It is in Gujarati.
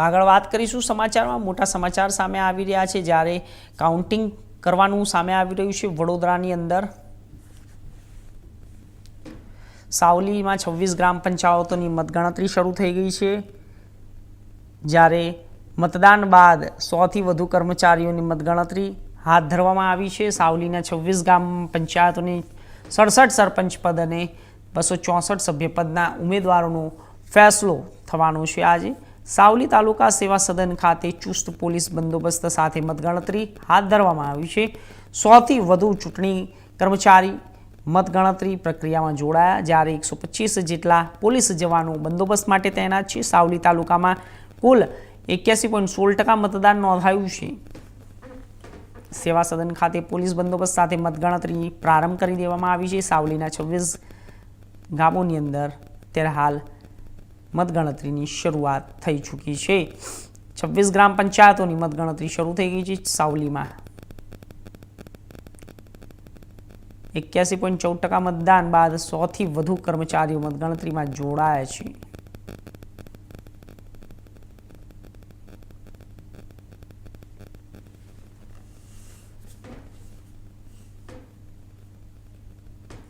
આગળ વાત કરીશું સમાચારમાં. મોટા સમાચાર સામે આવી રહ્યા છે. જ્યારે કાઉન્ટિંગ કરવાનું સામે આવી રહ્યું છે વડોદરાની અંદર. સાવલીમાં છવ્વીસ ગ્રામ પંચાયતોની મતગણતરી શરૂ થઈ ગઈ છે. જ્યારે મતદાન બાદ સોથી વધુ કર્મચારીઓની મતગણતરી હાથ ધરવામાં આવી છે. સાવલીના છવ્વીસ ગ્રામ પંચાયતોની સડસઠ સરપંચ પદ અને બસો ચોસઠ સભ્યપદના ઉમેદવારોનો ફેસલો થવાનો છે આજે. સાવલી તાલુકા સેવા સદન ખાતે ચુસ્ત પોલીસ બંદોબસ્ત સાથે મતગણતરી હાથ ધરવામાં આવી છે. સોથી વધુ ચૂંટણી કર્મચારી મતગણતરી પ્રક્રિયામાં જોડાયા. જ્યારે એકસો પચીસ જેટલા પોલીસ જવાનો બંદોબસ્ત માટે તૈનાત છે. સાવલી તાલુકામાં કુલ એક્યાસી પોઈન્ટ સોળ ટકા મતદાન નોંધાયું છે. સેવા સદન ખાતે પોલીસ બંદોબસ્ત સાથે મતગણતરી પ્રારંભ કરી દેવામાં આવી છે. સાવલીના છવ્વીસ ગામોની અંદર અત્યારે હાલ મતગણતરીની શરૂઆત થઈ ચૂકી છે. છવ્વીસ ગ્રામ પંચાયતોની મતગણતરી શરૂ થઈ ગઈ છે સાવલીમાં. એક્યાસી પોઈન્ટ ચૌદ ટકા મતદાન બાદ સોથી વધુ કર્મચારીઓ મતગણતરીમાં જોડાયા છે.